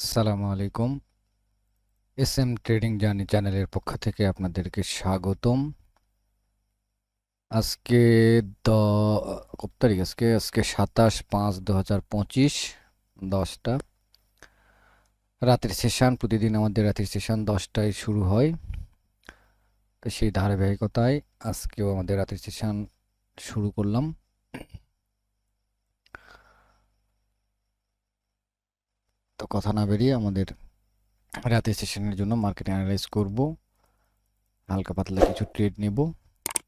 আসসালামু আলাইকুম। S M trading journey চ্যানেলের পক্ষ থেকে আপনাদেরকে স্বাগতম। আজকে দ, কত তারিখ আজকে? আজকে সাতাশ পাঁচ দু হাজার পঁচিশ, দশটা। রাতের সেশন প্রতিদিন আমাদের রাতের সেশন দশটায় শুরু হয়। তো সেই ধারাবাহিকতায় আজকেও আমাদের রাতের সেশন শুরু করলাম। তো কথা না বেরিয়ে আমাদের রাতের সেশনের জন্য মার্কেট অ্যানালাইজ করব। হালকা পাতলা কিছু ট্রেড নেব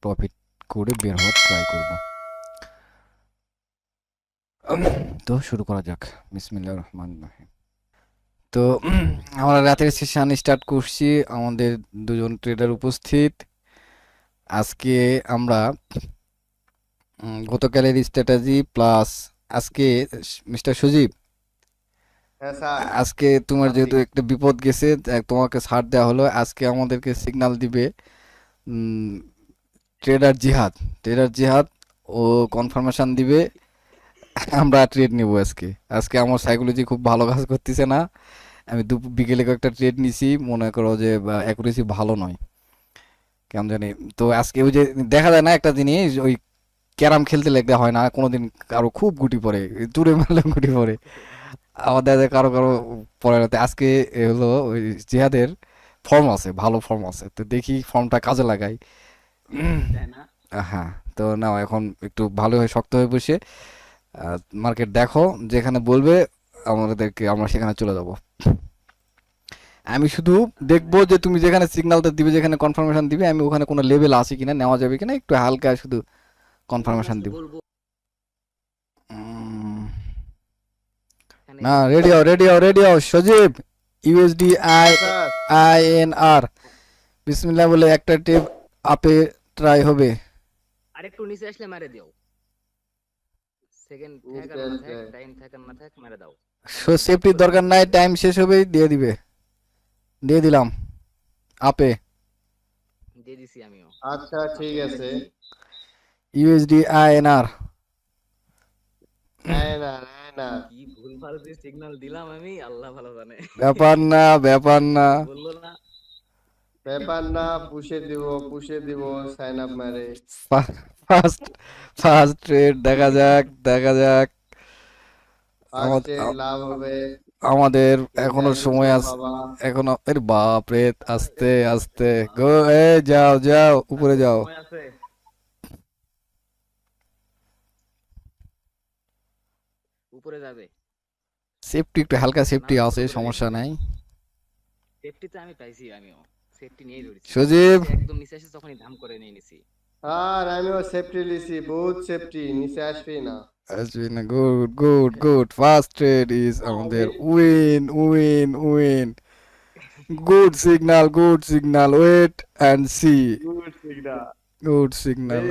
প্রফিট করে বের হওয়ার ট্রাই করব। তো শুরু করা যাক। বিসমিল্লাহির রহমানির রহিম। তো আমরা রাতের সেশন স্টার্ট করছি। আমাদের দুজন ট্রেডার উপস্থিত। আজকে আমরা গতকালের স্ট্র্যাটাজি প্লাস আজকে মিস্টার সুজীব আজকে তোমার যেহেতু একটা বিপদ গেছে তোমাকে ছাড় দেওয়া হলো। আজকে আমাদেরকে সিগন্যাল দিবে ট্রেডার জিহাদ। ট্রেডার জিহাদ ও কনফার্মেশন দিবে আমরা ট্রেড নিব আজকে। আজকে আমার সাইকোলজি খুব ভালো কাজ করতেছে না। আমি দু বিকেলে কয়েকটা ট্রেড নিছি মনে করো যে অ্যাকুরেসি ভালো নয়। কেমন জানি তো আজকে ওই যে দেখা যায় না একটা জিনিস ওই ক্যারাম খেলতে লাগতে হয় না কোনোদিন কারও খুব গুটি পড়ে দূরে মারলে গুটি পড়ে। আমাদের কারও কারও পরে রাতে। আজকে হলো ওই জিহাদের ফর্ম আছে ভালো ফর্ম আছে। তো দেখি ফর্মটা কাজে লাগাই। তাই না। হ্যাঁ তো নাও এখন একটু ভালো হয়ে শক্ত হয়ে বসে মার্কেট দেখো যেখানে বলবে আমাদেরকে আমরা সেখানে চলে যাব। আমি শুধু দেখব যে তুমি যেখানে সিগন্যালটা দিবে যেখানে কনফার্মেশন দিবে আমি ওখানে কোনো লেভেল আছে কিনা নেওয়া যাবে কিনা একটু হালকা শুধু কনফার্মেশন দিব। বলব। উম, এখানে না রেডি হও রেডি হও রেডি হও Sajib USD I I N R বিসমিল্লাহ বলে একটা টেপ আপে ট্রাই হবে। আরেকটু নিচে আসলে মেরে দিও। সেকেন্ড থাক আর না থাক টাইম থাক না থাক মেরে দাও। সেফটির দরকার নাই টাইম শেষ হবেই দিয়ে দিবে। দিয়ে দিলাম আপে। দিয়ে দিছি আমিও। আচ্ছা ঠিক আছে। ইউএসডি আই এন আর হ্যাঁ না। কি ভুলভাল যে সিগন্যাল দিলাম আমি আল্লাহ ভালো জানে। ব্যাপার না ব্যাপার না। বলল না। ব্যাপার না পুষে দিব পুষে দিব সাইন আপ মারে। ফার্স্ট ফার্স্ট ট্রেড দেখা যাক দেখা যাক। লাভ হবে। আমাদের এখনও সময় আছে এখনও এর বাপ রে আস্তে আস্তে। গো এ যাও যাও উপরে যাও সময় আছে উপরে যাবে। সেফটি একটু হালকা সেফটি আছে সমস্যা নাই। সেফটিতে আমি পাইছি আমিও। সেফটি নিয়ে ধরেছি সজীব! একদম নিচে এসে তখনই ধাম করে নিয়ে নিছি। আর আমিও সেফটি লিছি বহুত সেফটি নিচে আসবি না। আসবে না good good good first trade is আমাদের win win win good signal good signal wait and see good signal good signal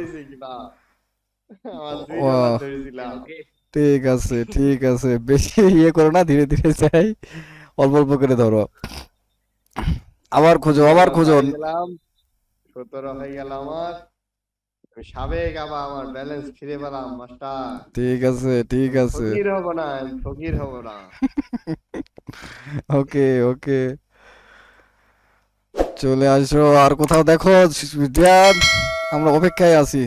আমার দুই নাম্বার ধরেছিলাম ওকে ঠিক আছে ঠিক আছে। বেশি ইয়ে করো না ধীরে ধীরে যাই। অল্প অল্প করে ধরো। আবার খোঁজো আবার খোঁজো। সতেরো হয়ে গেল আমার। সাবেক আবার আমার ব্যালেন্স ফিরে পেলাম মাস্টার। ঠিক আছে ঠিক আছে। ফকির হব না ফকির হব না। ওকে ওকে। চলে আসো আর কোথাও দেখো আমরা অপেক্ষায় আছি।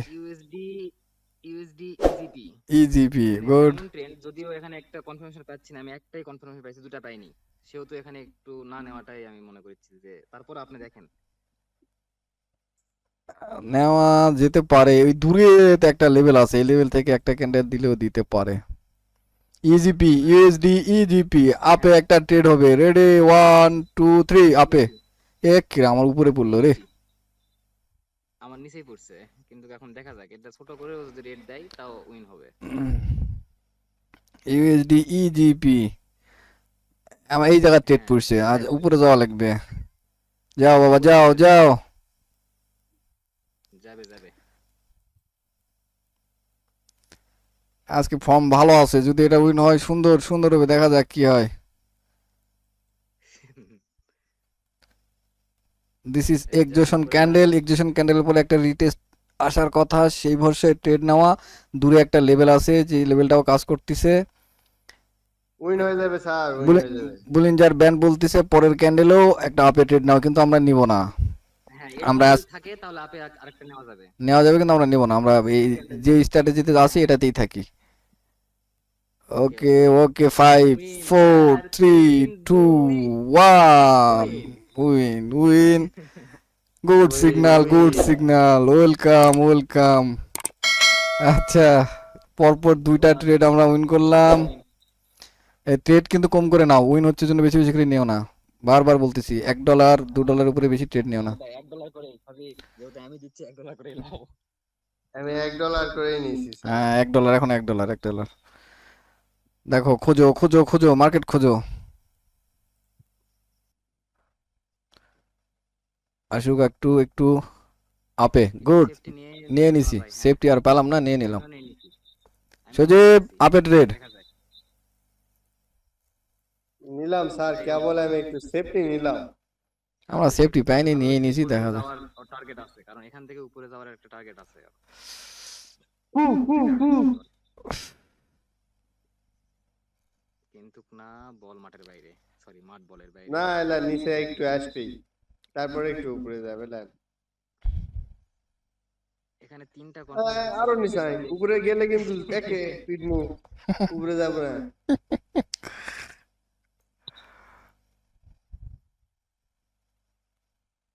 ইজিপি গুড ট্রেন্ড যদিও এখানে একটা কনফার্মেশন পাচ্ছি না আমি একটাই কনফার্মেশন পাইছি দুটো পাইনি। সেহেতু এখানে একটু না নেওয়াটাই আমি মনে করছি যে তারপর আপনি দেখেন। নেওয়া যেতে পারে ওই দূরে তো একটা লেভেল আছে এই লেভেল থেকে একটা ক্যান্ডেল দিলেও দিতে পারে। ইজিপি ইউএসডি ইজিপি আপে একটা ট্রেড হবে রেডি ওয়ান টু থ্রি আপে। এক কিরা আমার উপরে পড়ল রে। আমার নিচেই পড়ছে। কিন্তু এখন দেখা যাক এটা ছোট করেও যদি রেট দেয় তাও উইন হবে। ইউএসডি ইজিপি আমার এই জায়গা ট্রেড পড়ছে আজ উপরে যাওয়া লাগবে। যাও বাবা যাও যাও। যাবে যাবে। আজকে ফর্ম ভালো আছে যদি এটা উইন হয় সুন্দর সুন্দর হবে দেখা যাক কি হয়। This is exhaustion candle exhaustion ক্যান্ডেলের পরে একটা রিটেস্ট আসার কথা সেই ভরসায় ট্রেড নেওয়া দূরে একটা লেভেল আছে যে লেভেলটাও কাজ করতেছে। উইন হয়ে যাবে স্যার বুলিঞ্জার ব্যান্ড বলতেছে পরের ক্যান্ডেলেও একটা আপে ট্রেড নাও কিন্তু আমরা নিব না। হ্যাঁ আমরা আমরা থাকে তাহলে আপে আরেকটা নেওয়া যাবে। নেওয়া যাবে কিন্তু আমরা নিব না। আমরা এই যে স্ট্র্যাটেজিতে আছি এটাতেই থাকি। Okay okay five four three two one win win good signal good signal welcome welcome আচ্ছা পরপর দুইটা ট্রেড আমরা উইন করলাম। এই ট্রেড কিন্তু কম করে নাও উইন হচ্ছে জন্য বেশি বেশি করে নিও না। বারবার বলতেছি এক ডলার দু ডলার উপরে বেশি ট্রেড নিও না। এক ডলার করে ভাবি যেহেতু আমি দিচ্ছি এক ডলার করে লাও আমি এক ডলার করেই নিয়েছি হ্যাঁ এক ডলার এখন এক ডলার এক ডলার দেখো খোঁজো খোঁজো খোঁজো মার্কেট খোঁজো। আসুক একটু একটু আপে। গুড নিয়ে নিছি। সেফটি আর পেলাম না নিয়ে নিলাম। নিছি। সজীব আপে ট্রেড নিলাম স্যার। কেবল আমি একটু সেফটি নিলাম। আমরা সেফটি পাইনি নিয়ে নিয়েছি উপরে দেখা যাক। টার্গেট আছে কারণ এখান থেকে উপরে যাওয়ার একটা টার্গেট আছে। কিন্তু না বল মাঠের বাইরে। সরি মাঠ বলের বাইরে। না এলা নিচে একটু আসবেই তারপরে একটু উপরে যাবে লাইন এখানে তিনটা আরও। নিচে। উপরে গেলে কিন্তু একে পিটমু উপরে যাব না।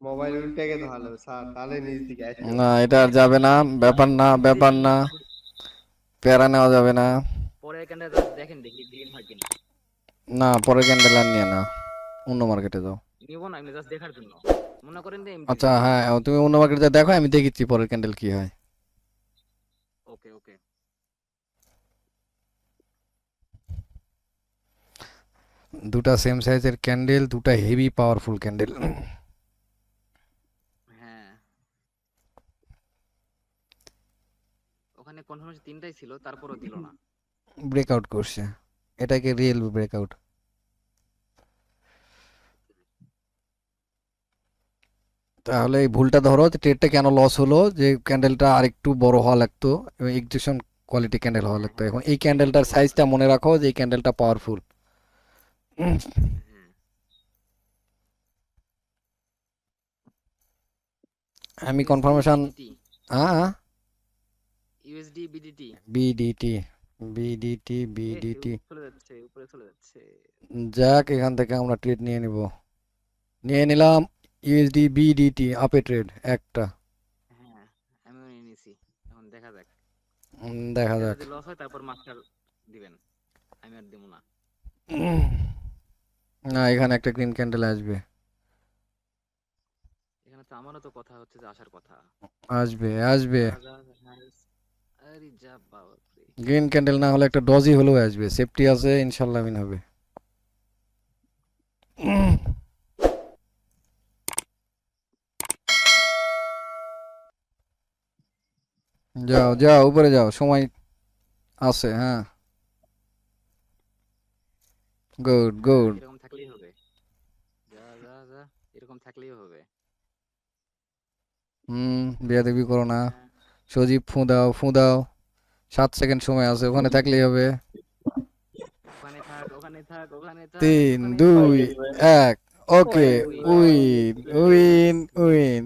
মোবাইল উল্টে গেলে ভালো স্যার তাহলে নিচ দিকে না এটা আর যাবে না ব্যাপার না ব্যাপার না। প্যারা নেওয়া যাবে না। পরে এখানে দেখেন দেখি গ্রিন হয় কিনা। না পরের ক্যান্ডেল আর নিয়ে না। অন্য মার্কেটে যাও। নিব না এমনি জাস্ট দেখার জন্য। মনে করেন যে আচ্ছা হ্যাঁ তুমি অন্য মার্কেটে দেখো আমি পরের ক্যান্ডেল কি হয়। ওকে ওকে দুটা সেম সাইজের ক্যান্ডেল দুটা হেভি পাওয়ারফুল ক্যান্ডেল হ্যাঁ। ওখানে কনফার্মেশন তিনটাই ছিল তারপরও দিল না। ব্রেকআউট করছে। এটাকে রিয়েল ব্রেকআউট তাহলে এই ভুলটা ধরো যে ট্রেডটা কেন লস হলো যে ক্যান্ডেলটা আরেকটু বড় হওয়া লাগতো এবং এক্সিবিশন কোয়ালিটি ক্যান্ডেল হওয়া লাগতো। এখন এই ক্যান্ডেলটার সাইজটা মনে রাখো যে এই ক্যান্ডেলটা পাওয়ারফুল আমি কনফার্মেশন হ্যাঁ USD BDT BDT BDT BDT চলে যাচ্ছে উপরে চলে যাচ্ছে। যাক এখান থেকে আমরা ট্রেড নিয়ে নিব। নিয়ে নিলাম। ইউএসডি বিডিটি আপে ট্রেড একটা। হ্যাঁ আমিও নিয়ে নিছি। এখন দেখা যাক। দেখা যাক। লস হয় তারপর মাস্টার দিবেন। আমি আর দেবো না। না এখানে একটা গ্রিন ক্যান্ডেল আসবে। এখানে তো আমারও তো কথা হচ্ছে যে আসার কথা। আসবে আসবে। আরে যা বাবা গ্রিন ক্যান্ডেল না হলে একটা ডজি হলেও আসবে। সেফটি আছে ইনশাল্লাহ মিন হবে। যাও যাও উপরে যাও সময় আছে হ্যাঁ। গুড গুড এরকম থাকলেই হবে। যা যা যা এরকম থাকলেই হবে। হুম বিয়াদবি করো না। হ্যাঁ। সজীব ফু দাও ফু দাও। সাত সেকেন্ড সময় আছে ওখানে থাকলেই হবে। তিন দুই এক okay win win win.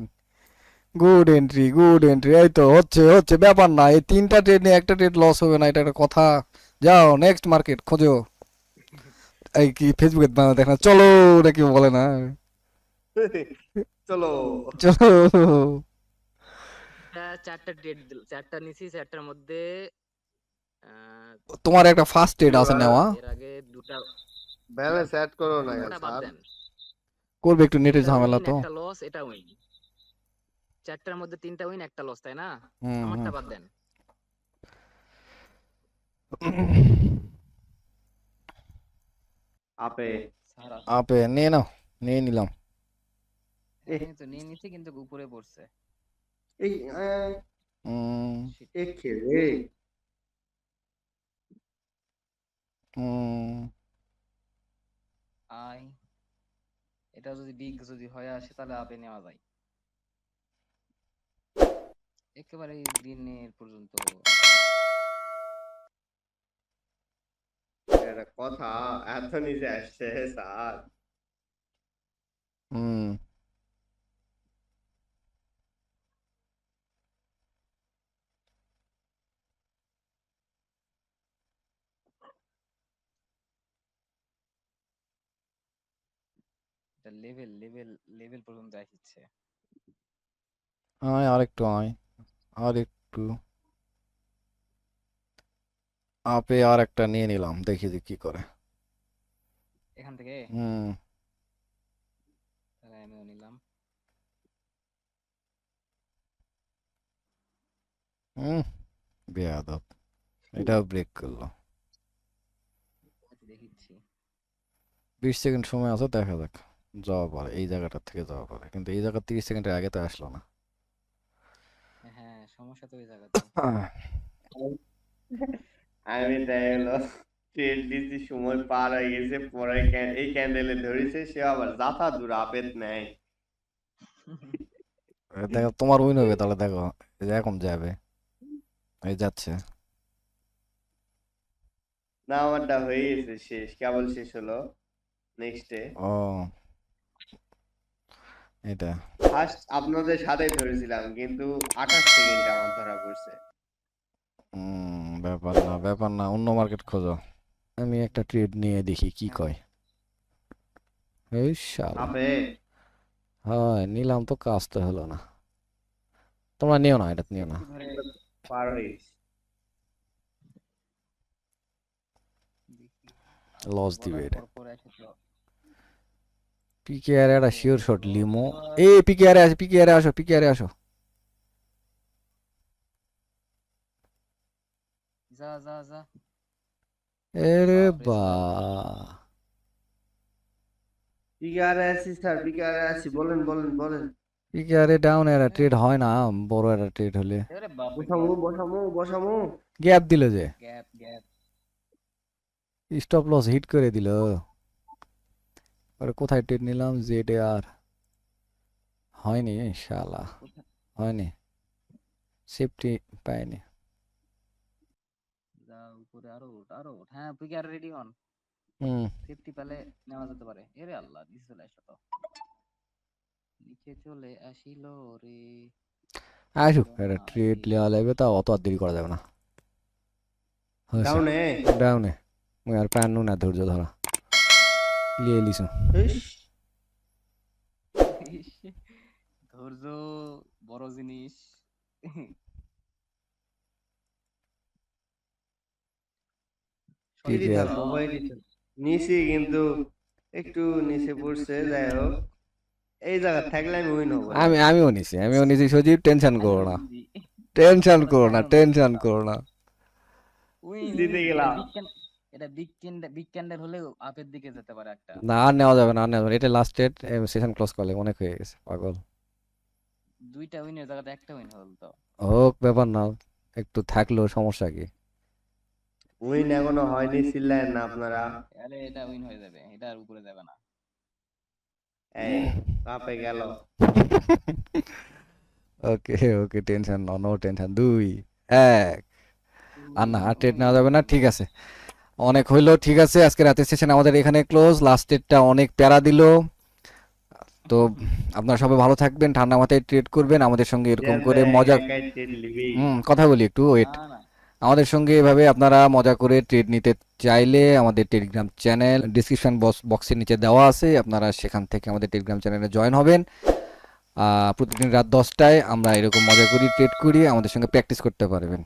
Good entry good entry এই তো হচ্ছে হচ্ছে ব্যাপার না। এই তিনটা ট্রেড নিয়ে একটা ট্রেড লস হবে না এটা একটা কথা। যাও নেক্সট মার্কেট খোঁজো। এই কি ফেসবুকে দেখ না চলো নাকি বলে না। চলো। চলো। এটা চারটা দিল চারটা নিছি চারটার মধ্যে তোমার একটা ফার্স্ট ট্রেড আছে নেওয়া। এর আগে দুটা ব্যালেন্স অ্যাড করো না স্যার করবে একটু নেটের ঝামেলা তো। একটা লস এটা উইন চারটার মধ্যে তিনটা উইন একটা লস তাই না? হুম আমারটা বাদ দেন। আপে। আপে নিয়ে নাও নিয়ে নিলাম। তো নিয়ে নিছি কিন্তু উপরে পড়ছে। এই এ খেলে হুম। আই। এটা যদি বিগ যদি হয়ে আসে তাহলে আপে নেওয়া যায়। একেবারে দিনের পর্যন্ত। কথা এত নিচে আসছে স্যার। হুম। লেভেল লেভেল লেভেল পর্যন্ত আসছে আয় আরেকটু আয়। আর একটু আপে আর একটা নিয়ে নিলাম দেখি যে কি করে। এখান থেকে? হুম। তাহলে আমিও নিলাম। হুম বেয়াদব। এটাও ব্রেক করল। দেখিচ্ছি। বিশ সেকেন্ড সময় আছে দেখা যাক। যাওয়া পারে এই জায়গাটা থেকে যাওয়া পারে। কিন্তু এই জায়গা তিরিশ সেকেন্ডের আগে তো আসলো না। সমস্যা তো ওই জায়গাতে। আমি তাই হলো দিচ্ছি সময় পার হয়ে গেছে পরে এই ক্যান্ডেলে ধরেছে সে আবার যাতা দূর আপেত নেয় দেখো তোমার উইন হবে তাহলে দেখো এই যে এখন যাবে। এই যাচ্ছে। না আমারটা হয়ে গেছে শেষ কেবল শেষ হলো। নেক্সটে ও। এটা। ফার্স্ট আপনাদের সাথে ধরেছিলাম কিন্তু আঠাশ সেকেন্ড আমার ধরা পড়ছে। ব্যাপার না ব্যাপার না অন্য মার্কেট খোঁজো। আমি একটা ট্রেড নিয়ে দেখি কি কয়। এই শালা। আপে হয় নিলাম তো কাজ তো হলো না। তোমরা নিও না এটা নিও না। পার হয়ে লস দিবে এটা। পিকে আরে একটা শিওর শট লিমো এ পিকে আরে আসো পিকে আরে আসো পিকে আরে আসো যা যা যা এরে বা পিকারে আছি স্যার বলেন বলেন বলেন পিকে আরে ডাউন এরা ট্রেড হয় না বড় একটা ট্রেড হলে। বসামু বসামু বসামু গ্যাপ দিল যে। Gap gap stop loss hit করে দিল। আরে কোথায় ট্রেড নিলাম জেড আর? হয়নি শালা হয়নি। সেফটি পাইনি। যা উপরে আরও উঠ আরও উঠ। হ্যাঁ তুই কি আর রেডি অন হুম। ফিফটি পেলে নেওয়া যেতে পারে। এরে আল্লাহ নিচে চলে আসলো তো। নিচে চলে আসিল রে। আসুক একটা ট্রেড নেওয়া লাগবে তা অত আর দেরি করা যাবে না। ডাউনে ডাউনে মুই আর প্যান না ধৈর্য ধরা। লিয়ে লিছু ধৈর্য বড় জিনিস। নিচে কিন্তু একটু নিচে পড়ছে যাই হোক এই জায়গা থাকলে আমি উইন হব আমি আমিও নিছি আমিও নিছি সজীব টেনশন করো না টেনশন করো না টেনশন করো না জিতে গেলাম। এটা বিগ ক্যান্ডেল বিগ ক্যান্ডেল হলেও আপের দিকে যেতে পারে একটা। না আর নেওয়া যাবে না আর নেওয়া যাবে এটা লাস্ট ডেট সেশন ক্লোজ করলে অনেক হয়ে গেছে পাগল। দুইটা উইনের জায়গাতে একটা উইন হল তো। হোক ব্যাপার না একটু থাকলেও সমস্যা কি? উইন এখনও হয়নি না আপনারা। তাহলে এটা উইন হয়ে যাবে এটা আর উপরে যাবে না। এই কাপে গেল। Okay okay tension no no tension দুই এক। আর না আর ট্রেড নেওয়া যাবে না ঠিক আছে। অনেক হইল ঠিক আছে আজকে রাতের সেশন আমাদের এখানে ক্লোজ লাস্ট ডেটটা অনেক প্যারা দিল। তো আপনারা সবাই ভালো থাকবেন ঠান্ডা মাথায় ট্রেড করবেন আমাদের সঙ্গে এরকম করে মজা হুম কথা বলি একটু ওয়েট আমাদের সঙ্গে এভাবে আপনারা মজা করে ট্রেড নিতে চাইলে আমাদের টেলিগ্রাম চ্যানেল ডিসক্রিপশন বক্সের নিচে দেওয়া আছে আপনারা সেখান থেকে আমাদের টেলিগ্রাম চ্যানেলে জয়েন হবেন। প্রতিদিন রাত দশটায় আমরা এরকম মজা করি ট্রেড করি আমাদের সঙ্গে প্র্যাকটিস করতে পারবেন।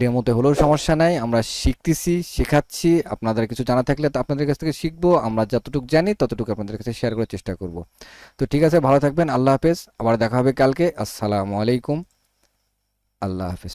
ডেমোতে হলেও সমস্যা নাই, আমরা শিখতেছি, শেখাচ্ছি, আপনাদের কিছু জানা থাকলে তো আপনাদের কাছ থেকে শিখব, আমরা যতটুকু জানি ততটুকু আপনাদের কাছে শেয়ার করার চেষ্টা করব। তো ঠিক আছে, ভালো থাকবেন, আল্লাহ হাফেজ, আবার দেখা হবে কালকে, আসসালামু আলাইকুম, আল্লাহ হাফেজ।